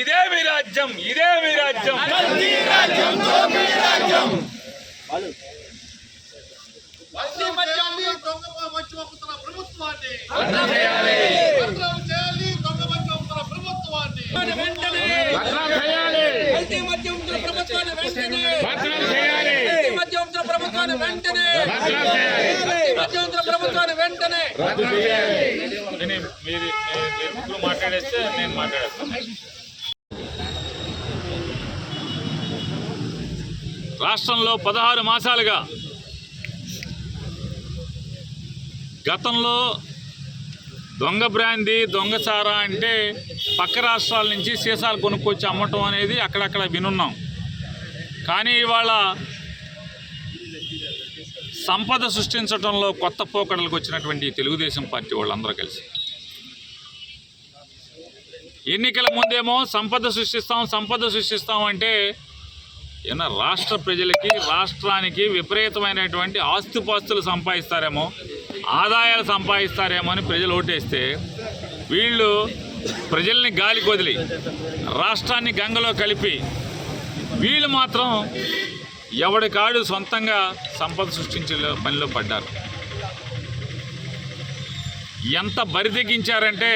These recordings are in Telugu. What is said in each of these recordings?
ఇదే మీ రాజ్యం. ఇదే మీ రాజ్యం? ప్రభుత్వాన్ని. వెంటనే. ప్రభుత్వాన్ని వెంటనే. నేను మీరు మీరు ముగ్గురు మాట్లాడేస్తే నేను మాట్లాడేస్తాను. రాష్ట్రంలో పదహారు మాసాలుగా గతంలో దొంగ బ్రాంది దొంగసారా అంటే పక్క రాష్ట్రాల నుంచి సీసాలు కొనుక్కొచ్చి అమ్మటం అనేది అక్కడక్కడ వినున్నాం. కానీ ఇవాళ సంపద సృష్టించడంలో కొత్త పోకడలకు వచ్చినటువంటి తెలుగుదేశం పార్టీ వాళ్ళందరూ కలిసి ఎన్నికల ముందేమో సంపద సృష్టిస్తాం సంపద సృష్టిస్తాం అంటే ఏమన్నా రాష్ట్ర ప్రజలకి రాష్ట్రానికి విపరీతమైనటువంటి ఆస్తిపాస్తులు సంపాదిస్తారేమో ఆదాయాలు సంపాదిస్తారేమో అని ప్రజలు ఓటేస్తే వీళ్ళు ప్రజల్ని గాలికి వదిలి రాష్ట్రాన్ని గంగలో కలిపి వీళ్ళు మాత్రం ఎవడికాడు సొంతంగా సంపద సృష్టించే పనిలో పడ్డారు. ఎంత బరితెగించారంటే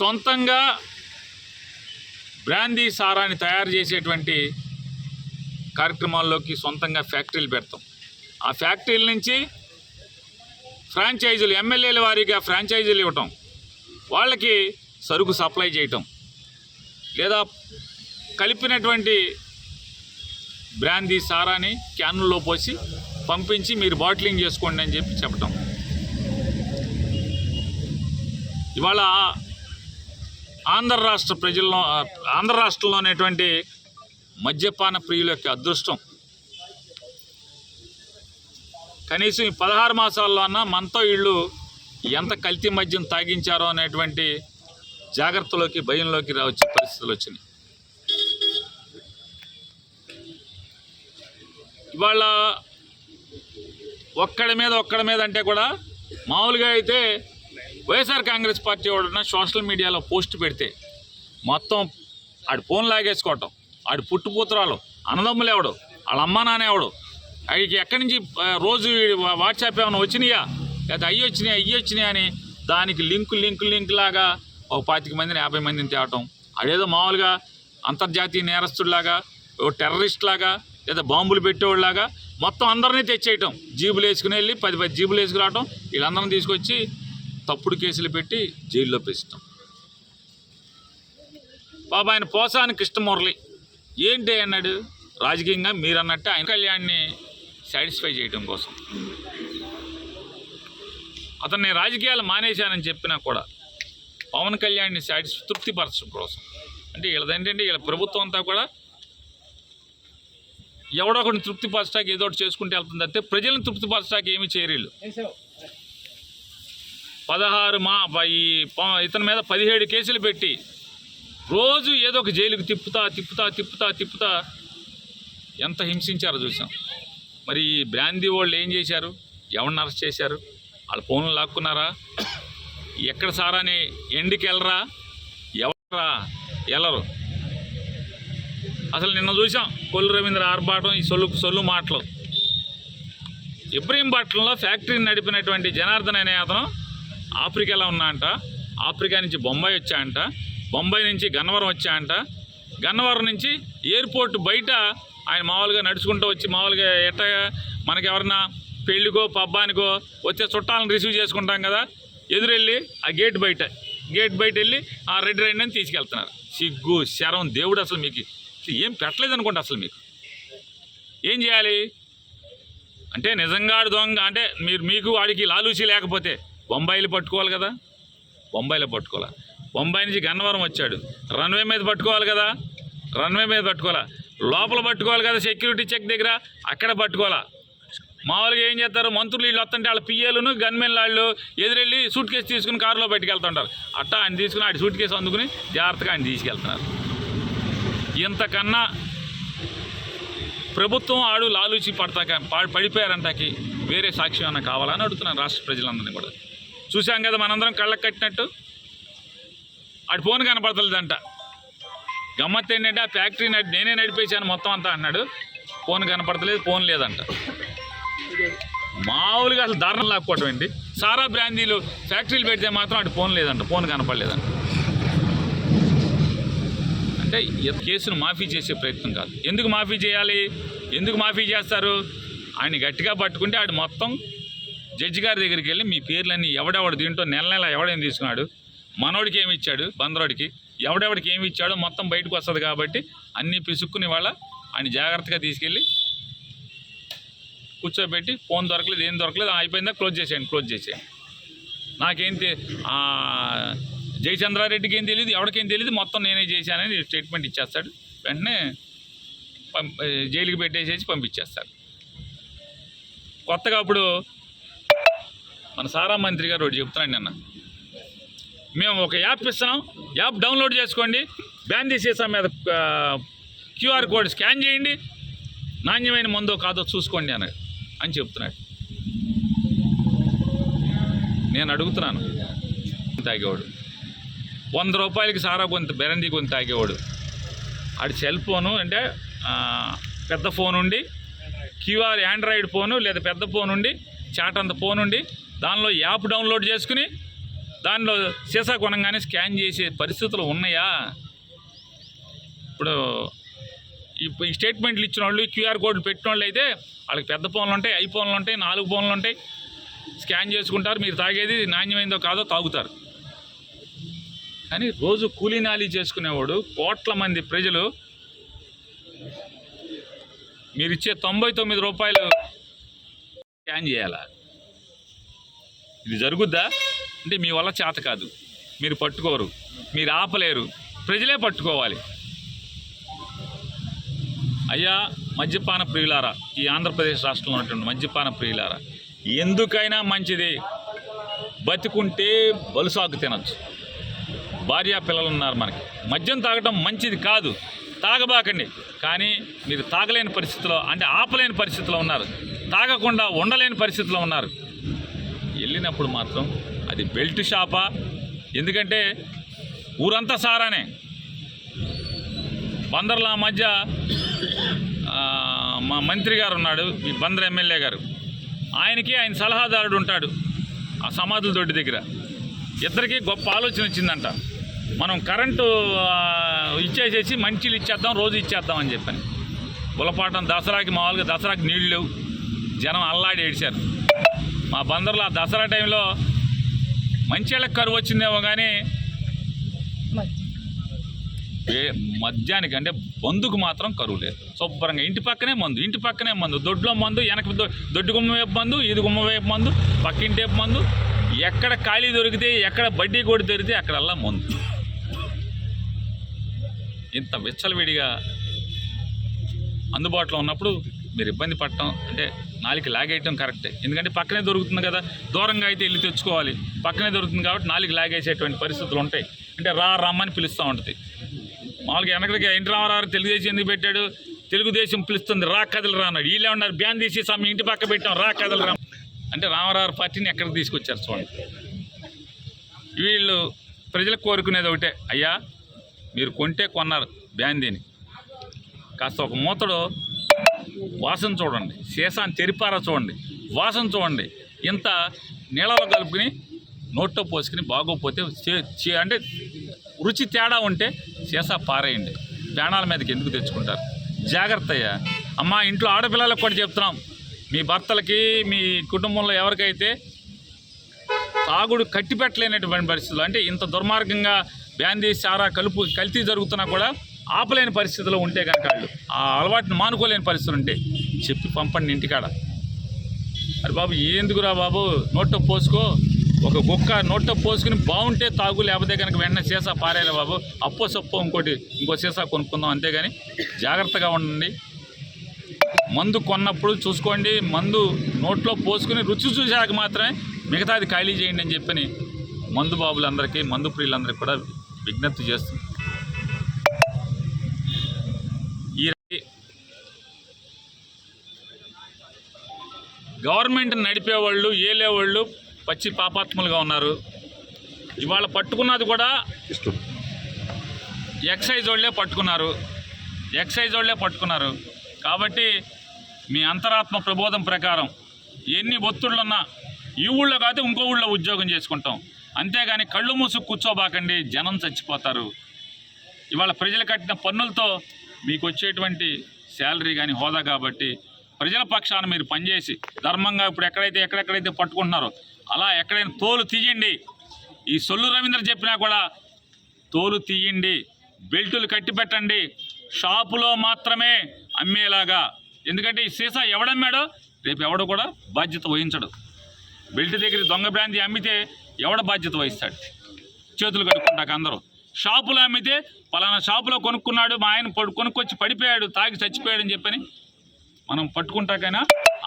సొంతంగా బ్రాందీ సారాన్ని తయారు చేసేటువంటి కార్యక్రమాల్లోకి సొంతంగా ఫ్యాక్టరీలు పెడతాం. ఆ ఫ్యాక్టరీల నుంచి ఫ్రాంచైజీలు ఎమ్మెల్యేల వారీగా ఫ్రాంచైజీలు ఇవ్వటం వాళ్ళకి సరుకు సప్లై చేయటం లేదా కలిపినటువంటి బ్రాందీ సారాని క్యాన్లో పోసి పంపించి మీరు బాటిలింగ్ చేసుకోండి అని చెప్పి చెప్పటం. ఇవాళ ఆంధ్ర రాష్ట్ర ప్రజల్లో ఆంధ్ర రాష్ట్రంలో అనేటువంటి మద్యపాన ప్రియుల యొక్క అదృష్టం. కనీసం ఈ పదహారు మాసాల్లో అన్న మనతో వీళ్ళు ఎంత కల్తీ మద్యం తాగించారో అనేటువంటి జాగ్రత్తలోకి భయంలోకి రావచ్చే పరిస్థితులు వచ్చినాయి. ఇవాళ ఒక్కడి మీద ఒక్కడి మీద అంటే కూడా మామూలుగా అయితే వైఎస్ఆర్ కాంగ్రెస్ పార్టీ ఎవడన్నా సోషల్ మీడియాలో పోస్ట్ పెడితే మొత్తం ఆడి ఫోన్ లాగేసుకోవటం ఆడి పుట్టుపూతురాలు అన్నదమ్ములు ఎవడు వాళ్ళ అమ్మ నాన్న ఎవడు వాడికి ఎక్కడి నుంచి రోజు వాట్సాప్ ఏమైనా వచ్చినాయా? లేదా అయ్యి వచ్చినాయి అయ్యి వచ్చినాయి అని దానికి లింకు లింకు లింక్ లాగా ఒక పాతిక మందిని యాభై మందిని తేవటం. అదేదో మామూలుగా అంతర్జాతీయ నేరస్తుడిలాగా ఓ టెర్రరిస్ట్ లాగా లేదా బాంబులు పెట్టేవాళ్ళలాగా మొత్తం అందరినీ తెచ్చేయటం. జీబులు వేసుకుని వెళ్ళి పది పది జీబులు వేసుకురావటం. వీళ్ళందరిని తీసుకొచ్చి తప్పుడు కేసులు పెట్టి జైల్లో పెట్టడం బాబా ఆయన పోసాని కృష్ణమురళి ఏంటి అన్నాడు? రాజకీయంగా మీరన్నట్టు ఆయన కళ్యాణ్ని సాటిస్ఫై చేయడం కోసం. అతన్ని రాజకీయాలు మానేశానని చెప్పినా కూడా పవన్ కళ్యాణ్ని సాటిస్ తృప్తిపరచడం కోసం. అంటే వీళ్ళదేంటంటే వీళ్ళ ప్రభుత్వం అంతా కూడా ఎవడో ఒకరిని తృప్తిపరచడానికి ఏదో ఒకటి చేసుకుంటే వెళ్తుంది. అయితే ప్రజలను తృప్తిపరచడానికి ఏమీ చేయరీళ్ళు పదహారు మా ఈ ఇతని మీద పదిహేడు కేసులు పెట్టి రోజు ఏదో ఒక జైలుకి తిప్పుతా తిప్పుతా తిప్పుతా తిప్పుతా ఎంత హింసించారో చూసాం. మరి ఈ బ్రాందీ వాళ్ళు ఏం చేశారు? ఎవరిని అరెస్ట్ చేశారు? వాళ్ళ ఫోన్లు లాక్కున్నారా? ఎక్కడ సారాని ఎండికి వెళ్ళరా? ఎవరా? వెళ్ళరు అసలు నిన్న చూసాం కొల్లు రవీంద్ర ఆర్భాటం ఈ సొల్లు సొల్లు మాటలు. ఇబ్రహీంపట్నంలో ఫ్యాక్టరీని నడిపినటువంటి జనార్దన్ అనే అతను ఆఫ్రికాలో ఉన్నా అంట ఆఫ్రికా నుంచి బొంబాయి వచ్చాయంట. బొంబాయి నుంచి గన్నవరం వచ్చాయంట. గన్నవరం నుంచి ఎయిర్పోర్ట్ బయట ఆయన మామూలుగా నడుచుకుంటూ వచ్చి మామూలుగా ఎట్ట మనకి ఎవరన్నా పెళ్ళికో పబ్బానికో వచ్చే చుట్టాలను రిసీవ్ చేసుకుంటాం కదా ఎదురెళ్ళి ఆ గేట్ బయట. గేట్ బయట వెళ్ళి ఆ రెడ్ రైడ్ అని తీసుకెళ్తున్నారు. సిగ్గు శరం దేవుడు అసలు మీకు. ఏం పెట్టలేదు అనుకోండి అసలు మీకు. ఏం చేయాలి? అంటే నిజంగా దొంగ అంటే మీరు మీకు వాడికి లాలూచి లేకపోతే బొంబాయిలు పట్టుకోవాలి కదా? బొంబాయిలో పట్టుకోవాలి? బొంబాయి నుంచి గన్నవరం వచ్చాడు. రన్వే మీద పట్టుకోవాలి కదా? రన్వే మీద పట్టుకోవాలా? లోపల పట్టుకోవాలి కదా సెక్యూరిటీ చెక్ దగ్గర? అక్కడ పట్టుకోవాలా? మామూలుగా ఏం చేస్తారు? మంత్రులు వీళ్ళు వస్తుంటే వాళ్ళ పిఏలను గన్మెన్ వాళ్ళు ఎదురెళ్ళి సూట్ కేసు తీసుకుని కారులో పెట్టుకెళ్తుంటారు అట్టా ఆయన తీసుకుని ఆడి సూట్ కేసు అందుకుని జాగ్రత్తగా ఆయన తీసుకెళ్తున్నారు. ఇంతకన్నా ప్రభుత్వం ఆడు లాలూచి పడతాక పా- పడిపోయారంటాకి వేరే సాక్ష్యం ఏమైనా కావాలని అడుగుతున్నాను రాష్ట్ర ప్రజలందరినీ కూడా. చూసాం కదా మనందరం కళ్ళకు కట్టినట్టు. అటు ఫోన్ కనపడతలేదంట. గమ్మత్ ఏంటంటే ఆ ఫ్యాక్టరీ నడి నేనే నడిపేశాను మొత్తం అంతా అన్నాడు. ఫోన్ కనపడతలేదు ఫోన్ లేదంట. మామూలుగా అసలు దారుణం లాక్కోవటం ఏంటి? సారా బ్రాందీలు ఫ్యాక్టరీలు పెడితే మాత్రం అటు ఫోన్ లేదంట ఫోన్ కనపడలేదంట. అంటే కేసును మాఫీ చేసే ప్రయత్నం కాదు. ఎందుకు మాఫీ చేయాలి? ఎందుకు మాఫీ చేస్తారు? ఆయన గట్టిగా పట్టుకుంటే ఆడు మొత్తం జడ్జి గారి దగ్గరికి వెళ్ళి మీ పేర్లన్నీ ఎవడెవడు దీంట్లో నెల నెల ఎవడేం తీసుకున్నాడు? మనోడికి ఏమి ఇచ్చాడు? బందరోడికి. ఎవడెవడికి ఏమి ఇచ్చాడో మొత్తం బయటకు వస్తుంది కాబట్టి అన్నీ పిసుక్కుని వాళ్ళ ఆయన జాగ్రత్తగా తీసుకెళ్ళి కూర్చోబెట్టి ఫోన్ దొరకలేదు ఏం దొరకలేదు ఆ, అయిపోయిందా క్లోజ్ చేసేయండి క్లోజ్ చేసేయండి. నాకేం జయచంద్రారెడ్డికి ఏం తెలియదు ఎవరికేం తెలియదు మొత్తం నేనే చేశానని స్టేట్మెంట్ ఇచ్చేస్తాడు. వెంటనే జైలుకి పెట్టేసేసి పంపించేస్తాడు. కొత్తగా అప్పుడు మన సారా మంత్రి గారు ఒకటి చెప్తున్నాను నిన్న. మేము ఒక యాప్ ఇస్తున్నాం యాప్ డౌన్లోడ్ చేసుకోండి బ్యాన్ తీసేసాం మీద క్యూఆర్ కోడ్ స్కాన్ చేయండి నాణ్యమైన మందో కాదో చూసుకోండి అన్నాడు అని చెప్తున్నాడు. నేను అడుగుతున్నాను తాగేవాడు. వంద రూపాయలకి సారా కొంత బెరండి కొంత తాగేవాడు. ఆడి సెల్ ఫోను అంటే పెద్ద ఫోన్ ఉండి క్యూఆర్ ఆండ్రాయిడ్ ఫోను లేదా పెద్ద ఫోన్ ఉండి చాట్ అంత ఫోన్ ఉండి దానిలో యాప్ డౌన్లోడ్ చేసుకుని దానిలో సీసా కొనగానే స్కాన్ చేసే పరిస్థితులు ఉన్నాయా? ఇప్పుడు ఇప్పుడు ఈ స్టేట్మెంట్లు ఇచ్చిన వాళ్ళు క్యూఆర్ కోడ్లు పెట్టిన వాళ్ళు అయితే వాళ్ళకి పెద్ద ఫోన్లు ఉంటాయి ఐఫోన్లు ఉంటాయి నాలుగు ఫోన్లు ఉంటాయి. స్కాన్ చేసుకుంటారు మీరు తాగేది నాణ్యమైందో కాదో తాగుతారు. కానీ రోజు కూలీనాలి చేసుకునేవాడు కోట్ల మంది ప్రజలు మీరు ఇచ్చే తొంభై తొమ్మిది రూపాయలు స్కాన్ చేయాలా? ఇది జరుగుద్దా? అంటే మీ వల్ల చేత కాదు. మీరు పట్టుకోరు. మీరు ఆపలేరు. ప్రజలే పట్టుకోవాలి. అయ్యా మద్యపాన ప్రియులారా ఈ ఆంధ్రప్రదేశ్ రాష్ట్రంలో ఉన్నటువంటి మద్యపాన ప్రియులారా ఎందుకైనా మంచిది. బతికుంటే బలుసాగు తినచ్చు. భార్యా పిల్లలు ఉన్నారు మనకి. మద్యం తాగటం మంచిది కాదు. తాగబాకండి. కానీ మీరు తాగలేని పరిస్థితిలో అంటే ఆపలేని పరిస్థితిలో ఉన్నారు. తాగకుండా ఉండలేని పరిస్థితిలో ఉన్నారు. వెళ్ళినప్పుడు మాత్రం అది బెల్ట్ షాపా? ఎందుకంటే ఊరంతా సారానే. బందర్ల మధ్య మా మంత్రి గారు ఉన్నాడు ఈ బందర్ ఎమ్మెల్యే గారు. ఆయనకి ఆయన సలహాదారుడు ఉంటాడు ఆ సమాధుల దొడ్డి దగ్గర. ఇద్దరికి గొప్ప ఆలోచన వచ్చిందంట. మనం కరెంటు ఇచ్చేసేసి మంచిలు ఇచ్చేద్దాం రోజు ఇచ్చేద్దాం అని చెప్పాను. బులపాటం దసరాకి మామూలుగా దసరాకి నీళ్ళు లేవు. జనం అల్లాడి ఏడిచారు. మా బందర్లో ఆ దసరా టైంలో మంచిళ్ళకి కరువు వచ్చిందేమో కానీ ఏ- మద్యానికి అంటే మందుకు మాత్రం కరువు లేదు. శుభ్రంగా ఇంటి పక్కనే మందు ఇంటి పక్కనే మందు దొడ్లో మందు వెనక దొ- గుమ్మ వైపు మందు ఇది గుమ్మ వైపు మందు పక్కింటి వైపు మందు ఎక్కడ ఖాళీ దొరికితే ఎక్కడ బడ్డీ కొడి దొరికితే అక్కడల్లా మందు. ఇంత విచ్చలవిడిగా అందుబాటులో ఉన్నప్పుడు మీరు ఇబ్బంది పడటం అంటే నాలుగు లాగేయటం కరెక్టే ఎందుకంటే పక్కనే దొరుకుతుంది కదా దూరంగా అయితే వెళ్ళి తెచ్చుకోవాలి. పక్కనే దొరుకుతుంది కాబట్టి నాలుగు లాగేసేటువంటి పరిస్థితులు ఉంటాయి. అంటే రా రమ్మని పిలుస్తూ ఉంటుంది. మామూలుగా వెనకడికి ఎన్టీ రామారావు తెలుగుదేశం ఎందుకు పెట్టాడు? తెలుగుదేశం పిలుస్తుంది రా కథలు రా అన్నాడు. వీళ్ళే ఉన్నారు బ్యాన్ తీసి సమ్ ఇంటి పక్క పెట్టాం రా కథలు రా. అంటే రామారావు పార్టీని ఎక్కడికి తీసుకొచ్చారు చూడండి. వీళ్ళు ప్రజలకు కోరుకునేది ఒకటే అయ్యా మీరు కొంటే కొన్నారు బ్యాన్ దీని. కాస్త ఒక మూతడు వాసన చూడండి. సీసాన్ని తెరిపారా చూడండి. వాసన చూడండి. ఇంత నీళ్ళలో కలుపుకుని నోట్లో పోసుకుని బాగోపోతే చే- అంటే రుచి తేడా ఉంటే సీసా పారేయండి. ప్రాణాల మీదకి ఎందుకు తెచ్చుకుంటారు? జాగ్రత్త అయ్యా. అమ్మా ఇంట్లో ఆడపిల్లలకు కూడా చెప్తున్నాం. మీ భర్తలకి మీ కుటుంబంలో ఎవరికైతే తాగుడు కట్టిపెట్టలేనటువంటి పరిస్థితులు అంటే ఇంత దుర్మార్గంగా బ్యాందీ సారా కలుపు కల్తీ జరుగుతున్నా కూడా ఆపలేని పరిస్థితిలో ఉంటే కనుక వాళ్ళు ఆ అలవాటుని మానుకోలేని పరిస్థితులు ఉంటే చెప్పి పంపండి ఇంటికాడ. అరే బాబు ఎందుకురా బాబు? నోట్లో పోసుకో. ఒక కుక్క నోట్లో పోసుకుని బాగుంటే తాగు లేకపోతే కనుక వెంటనే సీసా పారేరా బాబు. అప్పో సప్పో ఇంకోటి ఇంకో సీసా కొనుక్కుందాం అంతేగాని జాగ్రత్తగా ఉండండి. మందు కొన్నప్పుడు చూసుకోండి. మందు నోట్లో పోసుకుని రుచి చూశాక మాత్రమే మిగతాది ఖాళీ చేయండి అని చెప్పని మందు బాబులందరికీ మందు ప్రియులందరికీ కూడా విజ్ఞప్తి చేస్తుంది గవర్నమెంట్ నడిపేవాళ్ళు ఏలేవాళ్ళు పచ్చి పాపాత్ములుగా ఉన్నారు. ఇవాళ పట్టుకున్నది కూడా ఎక్సైజ్ వాళ్ళే పట్టుకున్నారు. ఎక్సైజ్ వాళ్ళే పట్టుకున్నారు. కాబట్టి మీ అంతరాత్మ ప్రబోధం ప్రకారం ఎన్ని ఒత్తిళ్ళున్నా ఈ ఊళ్ళో కాదు ఇంకో ఊళ్ళో ఉద్యోగం చేసుకుంటాం. అంతేగాని కళ్ళు మూసుకు కూర్చోబాకండి జనం చచ్చిపోతారు. ఇవాళ ప్రజలు కట్టిన పన్నులతో మీకు వచ్చేటువంటి శాలరీ కానీ హోదా కాబట్టి ప్రజల పక్షాన మీరు పనిచేసి ధర్మంగా ఇప్పుడు ఎక్కడైతే ఎక్కడెక్కడైతే పట్టుకుంటున్నారో అలా ఎక్కడైనా తోలు తీయండి. ఈ సొల్లు రవీంద్ర చెప్పినా కూడా తోలు తీయండి బెల్టులు కట్టి పెట్టండి షాపులో మాత్రమే అమ్మేలాగా. ఎందుకంటే ఈ సీసా ఎవడమ్మాడో? రేపు ఎవడు కూడా బాధ్యత వహించడు. బెల్ట్ దగ్గర దొంగ బ్రాంతి అమ్మితే ఎవడ బాధ్యత వహిస్తాడు? చేతులు కట్టుకుంటాక అందరూ. షాపులో అమ్మితే పలానా షాపులో కొనుక్కున్నాడు మా ఆయన పడు- కొనుక్కొచ్చి పడిపోయాడు తాగి చచ్చిపోయాడు అని చెప్పని మనం పట్టుకుంటాకైనా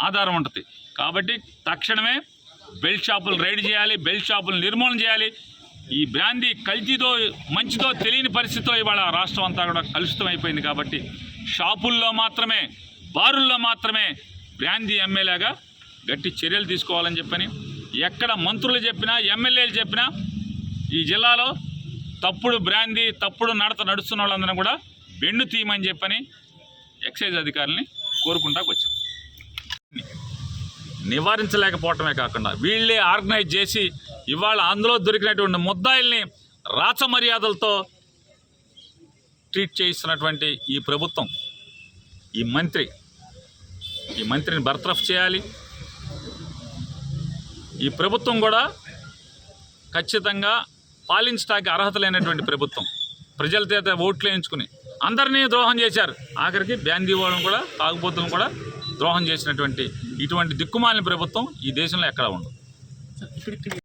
ఆధారం ఉంటుంది. కాబట్టి తక్షణమే బెల్ట్ షాపులు రైడ్ చేయాలి బెల్ట్ షాపులు నిర్మూలన చేయాలి. ఈ బ్రాందీ కల్తీతో మంచితో తెలియని పరిస్థితిలో ఇవాళ రాష్ట్రం అంతా కూడా కలుషితం అయిపోయింది కాబట్టి షాపుల్లో మాత్రమే బారుల్లో మాత్రమే బ్రాందీ ఎమ్మెల్యేగా గట్టి చర్యలు తీసుకోవాలని చెప్పని ఎక్కడ మంత్రులు చెప్పినా ఎమ్మెల్యేలు చెప్పినా ఈ జిల్లాలో తప్పుడు బ్రాందీ తప్పుడు నడత నడుస్తున్న వాళ్ళందరం కూడా బెండు తీయమని చెప్పని ఎక్సైజ్ అధికారుల్ని కోరుకుంటాకు వచ్చాం. నివారించలేకపోవటమే కాకుండా వీళ్ళే ఆర్గనైజ్ చేసి ఇవాళ అందులో దొరికినటువంటి ముద్దాయిల్ని రాచ మర్యాదలతో ట్రీట్ చేయిస్తున్నటువంటి ఈ ప్రభుత్వం ఈ మంత్రి ఈ మంత్రిని బర్తరఫ్ చేయాలి. ఈ ప్రభుత్వం కూడా ఖచ్చితంగా పాలించడానికి అర్హత లేనటువంటి ప్రభుత్వం. ప్రజల చేత ఓట్లు వేయించుకుని అందరినీ ద్రోహం చేశారు. ఆఖరికి బ్యాందీ వాళ్ళని కూడా తాగుబోతులను కూడా ద్రోహం చేసినటువంటి ఇటువంటి దిక్కుమాలిన ప్రభుత్వం ఈ దేశంలో ఎక్కడ ఉండదు.